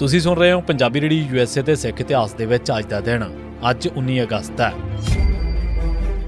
ਤੁਸੀਂ ਸੁਣ ਰਹੇ ਹੋ ਪੰਜਾਬੀ ਰੇਡੀ ਯੂਐਸਏ ਤੇ ਸਿੱਖ ਇਤਿਹਾਸ ਦੇ ਵਿੱਚ ਅੱਜ ਦਾ ਦਿਨ, ਅੱਜ 19 ਅਗਸਤ ਹੈ।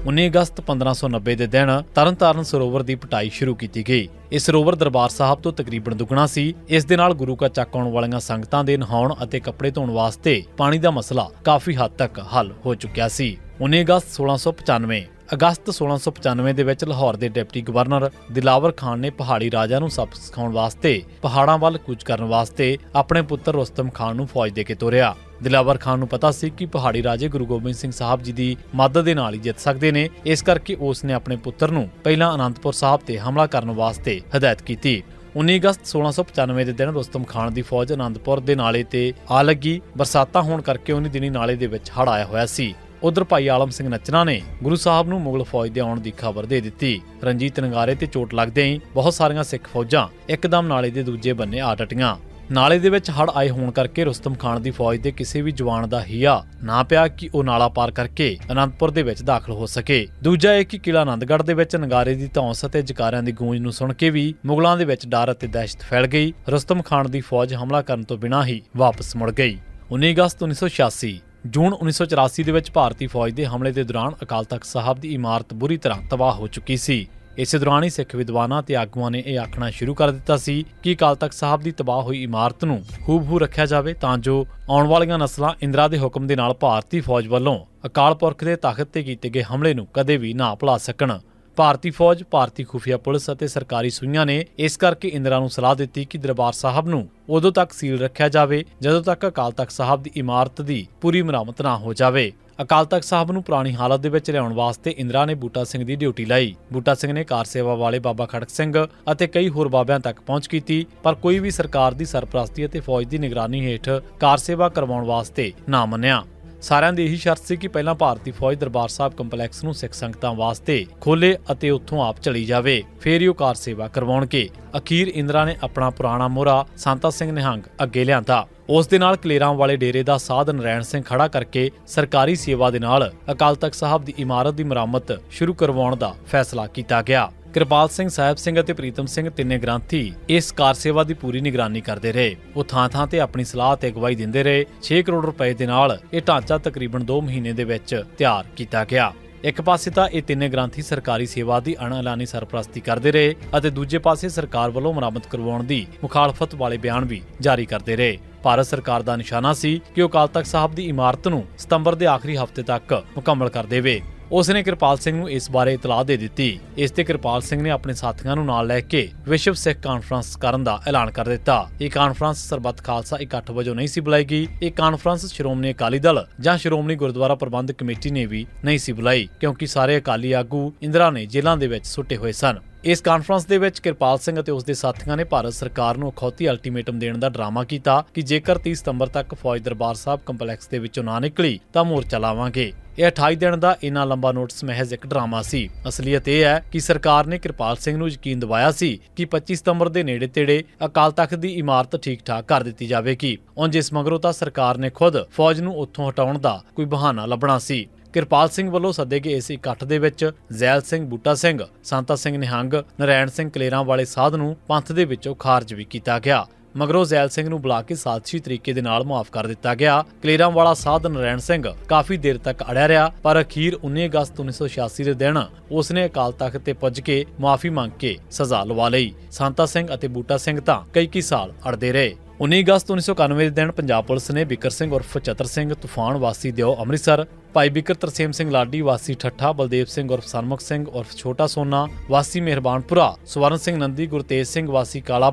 19 ਅਗਸਤ 1590 ਦੇ ਦਿਨ ਤਰਨਤਾਰਨ ਸਰੋਵਰ ਦੀ ਪਟਾਈ ਸ਼ੁਰੂ ਕੀਤੀ ਗਈ। ਇਹ ਸਰੋਵਰ ਦਰਬਾਰ ਸਾਹਿਬ ਤੋਂ ਤਕਰੀਬਨ ਦੁੱਗਣਾ ਸੀ। ਇਸ ਦੇ ਨਾਲ ਗੁਰੂ ਕਾ ਚੱਕ ਆਉਣ ਵਾਲੀਆਂ ਸੰਗਤਾਂ ਦੇ ਨਹਾਉਣ ਅਤੇ ਕੱਪੜੇ ਧੋਣ ਵਾਸਤੇ ਪਾਣੀ ਦਾ ਮਸਲਾ ਕਾਫੀ ਹੱਦ ਤੱਕ ਹੱਲ ਹੋ ਚੁੱਕਿਆ ਸੀ। 19 ਅਗਸਤ 1695 ਅਗਸਤ 1695 ਦੇ ਵਿੱਚ ਲਾਹੌਰ ਦੇ ਡਿਪਟੀ ਗਵਰਨਰ ਦਿਲਾਵਰ ਖਾਨ ਨੇ ਪਹਾੜੀ ਰਾਜਾ ਨੂੰ ਸਬਕ ਸਿਖਾਉਣ ਵਾਸਤੇ ਪਹਾੜਾਂ ਵੱਲ ਕੂਚ ਕਰਨ ਵਾਸਤੇ ਆਪਣੇ ਪੁੱਤਰ ਰੁਸਤਮ ਖਾਨ ਨੂੰ ਫੌਜ ਦੇ ਕੇ ਤੋਰਿਆ। ਦਿਲਾਵਰ ਖਾਨ ਨੂੰ ਪਤਾ ਸੀ ਕਿ ਪਹਾੜੀ ਰਾਜੇ ਗੁਰੂ ਗੋਬਿੰਦ ਸਿੰਘ ਸਾਹਿਬ ਜੀ ਦੀ ਮਦਦ ਦੇ ਨਾਲ ਹੀ ਜਿੱਤ ਸਕਦੇ ਨੇ, ਇਸ ਕਰਕੇ ਉਸ ਨੇ ਆਪਣੇ ਪੁੱਤਰ ਨੂੰ ਪਹਿਲਾਂ ਅਨੰਦਪੁਰ ਸਾਹਿਬ ਤੇ ਹਮਲਾ ਕਰਨ ਵਾਸਤੇ ਹਦਾਇਤ ਕੀਤੀ। 19 ਅਗਸਤ 1695 ਦੇ ਦਿਨ ਰੁਸਤਮ ਖਾਨ ਦੀ ਫੌਜ ਅਨੰਦਪੁਰ ਦੇ ਨਾਲੇ ਤੇ ਆ ਲੱਗੀ। ਬਰਸਾਤਾਂ ਹੋਣ ਕਰਕੇ ਉਹਨੀ ਦਿਨੀ ਨਾਲੇ ਦੇ ਵਿੱਚ ਹੜ ਆਇਆ ਹੋਇਆ ਸੀ। ਉਧਰ ਭਾਈ ਆਲਮ ਸਿੰਘ ਨਚਨਾ ਨੇ ਗੁਰੂ ਸਾਹਿਬ ਨੂੰ ਮੁਗਲ ਫੌਜ ਦੇ ਆਉਣ ਦੀ ਖਬਰ ਦੇ ਦਿੱਤੀ। ਰਣਜੀਤ ਨਗਾਰੇ ਤੇ ਚੋਟ ਲੱਗਦਿਆਂ ਹੀ ਬਹੁਤ ਸਾਰੀਆਂ ਸਿੱਖ ਫੌਜਾਂ ਇੱਕਦਮ ਨਾਲੇ ਦੇ ਦੂਜੇ ਬੰਨੇ ਆ ਟਟੀਆਂ। ਨਾਲੇ ਦੇ ਵਿੱਚ ਹੜ ਆਏ ਹੋਣ ਕਰਕੇ ਰੁਸਤਮ ਖਾਨ ਦੀ ਫੌਜ ਦੇ ਕਿਸੇ ਵੀ ਜਵਾਨ ਦਾ ਹਿਆ ਨਾ ਪਿਆ ਕਿ ਉਹ ਨਾਲਾ ਪਾਰ ਕਰਕੇ ਅਨੰਦਪੁਰ ਦੇ ਵਿੱਚ ਦਾਖਲ ਹੋ ਸਕੇ। ਦੂਜਾ ਇਹ ਕਿ ਕਿਲਾ ਅਨੰਦਗੜ੍ਹ ਦੇ ਵਿੱਚ ਨਗਾਰੇ ਦੀ ਧੌਂਸ ਅਤੇ ਜਕਾਰਿਆਂ ਦੀ ਗੂੰਜ ਨੂੰ ਸੁਣ ਕੇ ਵੀ ਮੁਗਲਾਂ ਦੇ ਵਿੱਚ ਡਰ ਅਤੇ ਦਹਿਸ਼ਤ ਫੈਲ ਗਈ। ਰੁਸਤਮ ਖਾਨ ਦੀ ਫੌਜ ਹਮਲਾ ਕਰਨ ਤੋਂ ਬਿਨਾਂ ਹੀ ਵਾਪਸ ਮੁੜ ਗਈ। 19 ਅਗਸਤ 1986 ਜੂਨ 1984 ਦੇ ਵਿੱਚ ਭਾਰਤੀ ਫੌਜ ਦੇ ਹਮਲੇ ਦੇ ਦੌਰਾਨ ਅਕਾਲ ਤਖਤ ਸਾਹਿਬ ਦੀ ਇਮਾਰਤ ਬੁਰੀ ਤਰ੍ਹਾਂ ਤਬਾਹ ਹੋ ਚੁੱਕੀ ਸੀ। ਇਸੇ ਦੌਰਾਨ ਹੀ ਸਿੱਖ ਵਿਦਵਾਨਾਂ ਤੇ ਆਗੂਆਂ ਨੇ ਇਹ ਆਖਣਾ ਸ਼ੁਰੂ ਕਰ ਦਿੱਤਾ ਸੀ ਕਿ ਅਕਾਲ ਤਖਤ ਸਾਹਿਬ ਦੀ ਤਬਾਹ ਹੋਈ ਇਮਾਰਤ ਨੂੰ ਹੂਬਹੂ ਰੱਖਿਆ ਜਾਵੇ ਤਾਂ ਜੋ ਆਉਣ ਵਾਲੀਆਂ ਨਸਲਾਂ ਇੰਦਰਾ ਦੇ ਹੁਕਮ ਦੇ ਨਾਲ ਭਾਰਤੀ ਫੌਜ ਵੱਲੋਂ ਅਕਾਲ ਪੁਰਖ ਦੇ ਤਖਤ ਤੇ ਕੀਤੇ ਗਏ ਹਮਲੇ ਨੂੰ ਕਦੇ ਵੀ ਨਾ ਭੁਲਾ ਸਕਣ। ਭਾਰਤੀ ਫੌਜ, ਭਾਰਤੀ ਖੁਫੀਆ ਪੁਲਿਸ ਅਤੇ ਸਰਕਾਰੀ ਸੂਈਆਂ ਨੇ ਇਸ ਕਰਕੇ ਇੰਦਰਾ ਨੂੰ ਸਲਾਹ ਦਿੱਤੀ ਕਿ ਦਰਬਾਰ ਸਾਹਿਬ ਨੂੰ ਉਦੋਂ ਤੱਕ ਸੀਲ ਰੱਖਿਆ ਜਾਵੇ, ਜਦੋਂ ਤੱਕ ਅਕਾਲ ਤਖਤ ਸਾਹਿਬ ਦੀ ਇਮਾਰਤ ਦੀ ਪੂਰੀ ਮੁਰੰਮਤ ਨਾ ਹੋ ਜਾਵੇ। ਅਕਾਲ ਤਖਤ ਸਾਹਿਬ ਨੂੰ ਪੁਰਾਣੀ ਹਾਲਤ ਦੇ ਵਿੱਚ ਲਿਆਉਣ ਵਾਸਤੇ ਇੰਦਰਾ ਨੇ ਬੂਟਾ ਸਿੰਘ ਦੀ ਡਿਊਟੀ ਲਾਈ। ਬੂਟਾ ਸਿੰਘ ਨੇ ਕਾਰ ਸੇਵਾ ਵਾਲੇ ਬਾਬਾ ਖੜਕ ਸਿੰਘ ਅਤੇ ਕਈ ਹੋਰ ਬਾਬਿਆਂ ਤੱਕ ਪਹੁੰਚ ਕੀਤੀ, ਪਰ ਕੋਈ ਵੀ ਸਰਕਾਰ ਦੀ ਸਰਪ੍ਰਸਤੀ ਅਤੇ ਫੌਜ ਦੀ ਨਿਗਰਾਨੀ ਹੇਠ ਕਾਰ ਸੇਵਾ ਕਰਵਾਉਣ ਵਾਸਤੇ ਨਾ ਮੰਨਿਆ। ਸਾਰਿਆਂ ਦੀ ਇਹੀ ਸ਼ਰਤ ਸੀ ਕਿ ਪਹਿਲਾਂ ਭਾਰਤੀ ਫੌਜ ਦਰਬਾਰ ਸਾਹਿਬ ਕੰਪਲੈਕਸ ਨੂੰ ਸਿੱਖ ਸੰਗਤਾਂ ਵਾਸਤੇ ਖੋਲੇ ਅਤੇ ਉੱਥੋਂ ਆਪ ਚਲੀ ਜਾਵੇ, ਫੇਰ ਹੀ ਉਹ ਕਾਰ ਸੇਵਾ ਕਰਵਾਉਣਗੇ। ਅਖੀਰ ਇੰਦਰਾ ਨੇ ਆਪਣਾ ਪੁਰਾਣਾ ਮੋਹਰਾ ਸੰਤਾ ਸਿੰਘ ਨਿਹੰਗ ਅੱਗੇ ਲਿਆਂਦਾ। ਉਸ ਦੇ ਨਾਲ ਕਲੇਰਾਂ ਵਾਲੇ ਡੇਰੇ ਦਾ ਸਾਧ ਨਰੈਣ ਸਿੰਘ ਖੜਾ ਕਰਕੇ ਸਰਕਾਰੀ ਸੇਵਾ ਦੇ ਨਾਲ ਅਕਾਲ ਤਖਤ ਸਾਹਿਬ ਦੀ ਇਮਾਰਤ ਦੀ ਮੁਰੰਮਤ ਸ਼ੁਰੂ ਕਰਵਾਉਣ ਦਾ ਫੈਸਲਾ ਕੀਤਾ ਗਿਆ। ਕਿਰਪਾਲ ਸਿੰਘ, ਸਾਹਿਬ ਸਿੰਘ ਅਤੇ ਪ੍ਰੀਤਮ ਸਿੰਘ ਤਿੰਨੇ ਗ੍ਰੰਥੀ ਇਸ ਕਾਰ ਸੇਵਾ ਦੀ ਪੂਰੀ ਨਿਗਰਾਨੀ ਕਰਦੇ ਰਹੇ। ਉਹ ਥਾਂ-ਥਾਂ ਤੇ ਆਪਣੀ ਸਲਾਹ ਤੇ ਅਗਵਾਈ ਦਿੰਦੇ ਰਹੇ। 6 ਕਰੋੜ ਰੁਪਏ ਦੇ ਨਾਲ ਇਹ ਢਾਂਚਾ ਤਕਰੀਬਨ 2 ਮਹੀਨੇ ਦੇ ਵਿੱਚ ਤਿਆਰ ਕੀਤਾ ਗਿਆ। ਇੱਕ ਪਾਸੇ ਤਾਂ ਇਹ ਤਿੰਨੇ ਗ੍ਰੰਥੀ ਸਰਕਾਰੀ ਸੇਵਾ ਦੀ ਅਣਐਲਾਨੀ ਸਰਪ੍ਰਸਤੀ ਕਰਦੇ ਰਹੇ ਅਤੇ ਦੂਜੇ ਪਾਸੇ ਸਰਕਾਰ ਵੱਲੋਂ ਮੁਰੰਮਤ ਕਰਵਾਉਣ ਦੀ ਮੁਖਾਲਫਤ ਵਾਲੇ ਬਿਆਨ ਵੀ ਜਾਰੀ ਕਰਦੇ ਰਹੇ। ਭਾਰਤ ਸਰਕਾਰ ਦਾ ਨਿਸ਼ਾਨਾ ਸੀ ਕਿ ਉਹ ਅਕਾਲ ਤਖਤ ਸਾਹਿਬ ਦੀ ਇਮਾਰਤ ਨੂੰ ਸਤੰਬਰ ਦੇ ਆਖਰੀ ਹਫ਼ਤੇ ਤੱਕ ਮੁਕੰਮਲ ਕਰ ਦੇਵੇ। ਉਸ ਨੇ ਕਿਰਪਾਲ ਸਿੰਘ ਨੂੰ ਇਸ ਬਾਰੇ ਇਤਲਾਹ ਦੇ ਦਿੱਤੀ। ਇਸ ਤੇ ਕਿਰਪਾਲ ਸਿੰਘ ਨੇ ਆਪਣੇ ਸਾਥੀਆਂ ਨੂੰ ਨਾਲ ਲੈ ਕੇ ਵਿਸ਼ਵ ਸਿੱਖ ਕਾਨਫਰੰਸ ਕਰਨ ਦਾ ਐਲਾਨ ਕਰ ਦਿੱਤਾ। ਇਹ ਕਾਨਫਰੰਸ ਸਰਬੱਤ ਖਾਲਸਾ ਇਕੱਠ ਵਜੋਂ ਨਹੀਂ ਸੀ ਬੁਲਾਈ ਗਈ। ਇਹ ਕਾਨਫਰੰਸ ਸ਼੍ਰੋਮਣੀ ਅਕਾਲੀ ਦਲ ਜਾਂ ਸ਼੍ਰੋਮਣੀ ਗੁਰਦੁਆਰਾ ਪ੍ਰਬੰਧਕ ਕਮੇਟੀ ਨੇ ਵੀ ਨਹੀਂ ਸੀ ਬੁਲਾਈ, ਕਿਉਂਕਿ ਸਾਰੇ ਅਕਾਲੀ ਆਗੂ ਇੰਦਰਾ ਨੇ ਜੇਲ੍ਹਾਂ ਦੇ ਵਿੱਚ ਸੁੱਟੇ ਹੋਏ ਸਨ। ਇਸ ਕਾਨਫਰੰਸ ਦੇ ਵਿੱਚ ਕਿਰਪਾਲ ਸਿੰਘ ਅਤੇ ਉਸ ਦੇ ਸਾਥੀਆਂ ਨੇ ਭਾਰਤ ਸਰਕਾਰ ਨੂੰ ਅਖੌਤੀ ਅਲਟੀਮੇਟਮ ਦੇਣ ਦਾ ਡਰਾਮਾ ਕੀਤਾ ਕਿ ਜੇਕਰ 30 ਸਤੰਬਰ ਤੱਕ ਫੌਜ ਦਰਬਾਰ ਸਾਹਿਬ ਕੰਪਲੈਕਸ ਦੇ ਵਿੱਚੋਂ ਨਾ ਨਿਕਲੀ, ਤਾਂ ਮੋਰਚਾ ਲਾਵਾਂਗੇ। ਇਹ 28 ਦਿਨ ਦਾ ਇਨਾ ਲੰਬਾ ਨੋਟਿਸ ਮਹਿਜ਼ ਇੱਕ ਡਰਾਮਾ ਸੀ। ਅਸਲੀਅਤ ਇਹ ਹੈ ਕਿ ਸਰਕਾਰ ਨੇ ਕਿਰਪਾਲ ਸਿੰਘ ਨੂੰ ਯਕੀਨ ਦਿਵਾਇਆ ਸੀ ਕਿ 25 ਸਤੰਬਰ ਦੇ ਨੇੜੇ ਤੇੜੇ ਅਕਾਲ ਤਖਤ ਦੀ ਇਮਾਰਤ ਠੀਕ-ਠਾਕ ਕਰ ਦਿੱਤੀ ਜਾਵੇਗੀ। ਉਂਝ ਇਸ ਮਗਰੋਂ ਤਾਂ ਸਰਕਾਰ ਨੇ ਖੁਦ ਫੌਜ ਨੂੰ ਉੱਥੋਂ ਹਟਾਉਣ ਦਾ ਕੋਈ ਬਹਾਨਾ ਲੱਭਣਾ ਸੀ। ਕਿਰਪਾਲ ਸਿੰਘ ਵੱਲੋਂ ਸੱਦੇ ਗਏ ਇਸ ਇਕੱਠ ਦੇ ਵਿੱਚ ਜ਼ੈਲ ਸਿੰਘ, ਬੂਟਾ ਸਿੰਘ, ਸੰਤਾ ਸਿੰਘ ਨਿਹੰਗ, ਨਰੈਣ ਸਿੰਘ ਕਲੇਰਾਂ ਵਾਲੇ ਸਾਧ ਨੂੰ ਪੰਥ ਦੇ ਵਿੱਚੋਂ ਖਾਰਜ ਵੀ ਕੀਤਾ ਗਿਆ। ਮਗਰੋਂ ਜ਼ੈਲ ਸਿੰਘ ਨੂੰ ਬੁਲਾ ਕੇ ਸਾਜਸ਼ੀ ਤਰੀਕੇ ਦੇ ਨਾਲ ਮੁਆਫ ਕਰ ਦਿੱਤਾ ਗਿਆ। ਕਲੇਰਾਂ ਵਾਲਾ ਸਾਧ ਨਰੈਣ ਸਿੰਘ ਕਾਫੀ ਦੇਰ ਤੱਕ ਅੜਿਆ ਰਿਹਾ, ਪਰ ਅਖੀਰ 19 ਅਗਸਤ 1986 ਦੇ ਦਿਨ ਉਸਨੇ ਅਕਾਲ ਤਖਤ ਤੇ ਪੁੱਜ ਕੇ ਮੁਆਫੀ ਮੰਗ ਕੇ ਸਜ਼ਾ ਲਵਾ ਲਈ। ਸੰਤਾ ਸਿੰਘ ਅਤੇ ਬੂਟਾ ਸਿੰਘ ਤਾਂ ਕਈ ਕਈ ਸਾਲ ਅੜਦੇ ਰਹੇ। 19 ਅਗਸਤ 1991 ਦੇ ਦਿਨ ਪੰਜਾਬ ਪੁਲਿਸ ਨੇ ਬਿਕਰ ਸਿੰਘ ਉਰਫ ਚਤਰ ਸਿੰਘ ਤੂਫਾਨ ਵਾਸੀ ਦਿਓ ਅੰਮ੍ਰਿਤਸਰ ਭਾਈ ਬਿਕਰ ਤਰਸੇਮ ਸਿੰਘ ਲਾਡੀ, ਵਾਸੀ ਠੱਠਾ, ਬਲਦੇਵ ਸਿੰਘ ਉਰਫ ਸਨਮੁਖ ਸਿੰਘ ਉਰਫ ਛੋਟਾ ਸੋਨਾ, ਵਾਸੀ ਮਿਹਰਬਾਨਪੁਰਾ, ਸਵਰਨ ਸਿੰਘ ਨੰਦੀ, ਗੁਰਤੇਜ ਸਿੰਘ, ਵਾਸੀ ਕਾਲਾ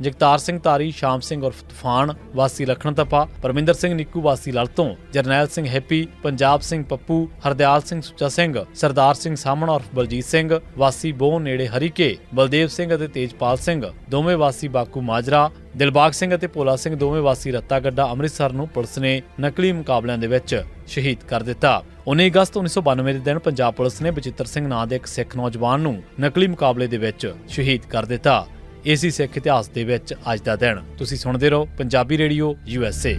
ਜਗਤਾਰ ਸਿੰਘ ਤਾਰੀ ਸ਼ਾਮ ਸਿੰਘ ਉਰਫ ਤੂਫਾਨ, ਵਾਸੀ ਲਖਣ ਤਪਾ ਪਰਮਿੰਦਰ ਸਿੰਘ ਨਿੱਕੂ, ਵਾਸੀ ਲਲਤੋਂ, ਜਰਨੈਲ ਸਿੰਘ ਹੈਪੀ, ਪੰਜਾਬ ਸਿੰਘ ਪੱਪੂ, ਹਰਦਿਆਲ ਸਿੰਘ ਸੁੱਚਾ ਸਿੰਘ, ਸਰਦਾਰ ਸਿੰਘ ਸਾਹਮਣਾ ਉਰਫ ਬਲਜੀਤ ਸਿੰਘ, ਵਾਸੀ ਬੋਹ ਨੇੜੇ ਹਰੀਕੇ, ਬਲਦੇਵ ਸਿੰਘ ਅਤੇ ਤੇਜਪਾਲ ਸਿੰਘ, ਦੋਵੇਂ ਵਾਸੀ ਬਾਕੂ ਮਾਜਰਾ ਦਿਲਬਾਗ ਸਿੰਘ ਅਤੇ ਭੋਲਾ ਸਿੰਘ ਦੋਵੇਂ ਵਾਸੀ ਰੱਤਾ ਗੱਡਾ ਅੰਮ੍ਰਿਤਸਰ ਨੂੰ ਪੁਲਿਸ ਨੇ ਨਕਲੀ ਮੁਕਾਬਲਿਆਂ ਦੇ ਵਿੱਚ ਸ਼ਹੀਦ ਕਰ ਦਿੱਤਾ। 19 ਅਗਸਤ 1992 ਦੇ ਦਿਨ ਪੰਜਾਬ ਪੁਲਿਸ ਨੇ ਬਚਿੱਤਰ ਸਿੰਘ ਨਾਂ ਦੇ ਇੱਕ ਸਿੱਖ ਨੌਜਵਾਨ ਨੂੰ ਨਕਲੀ ਮੁਕਾਬਲੇ ਦੇ ਵਿੱਚ ਸ਼ਹੀਦ ਕਰ ਦਿੱਤਾ। ਇਸੇ ਸਿੱਖ ਇਤਿਹਾਸ ਦੇ ਵਿੱਚ ਅੱਜ ਦਾ ਦਿਨ। ਤੁਸੀਂ ਸੁਣਦੇ ਰਹੋ Punjabi radio, U S A.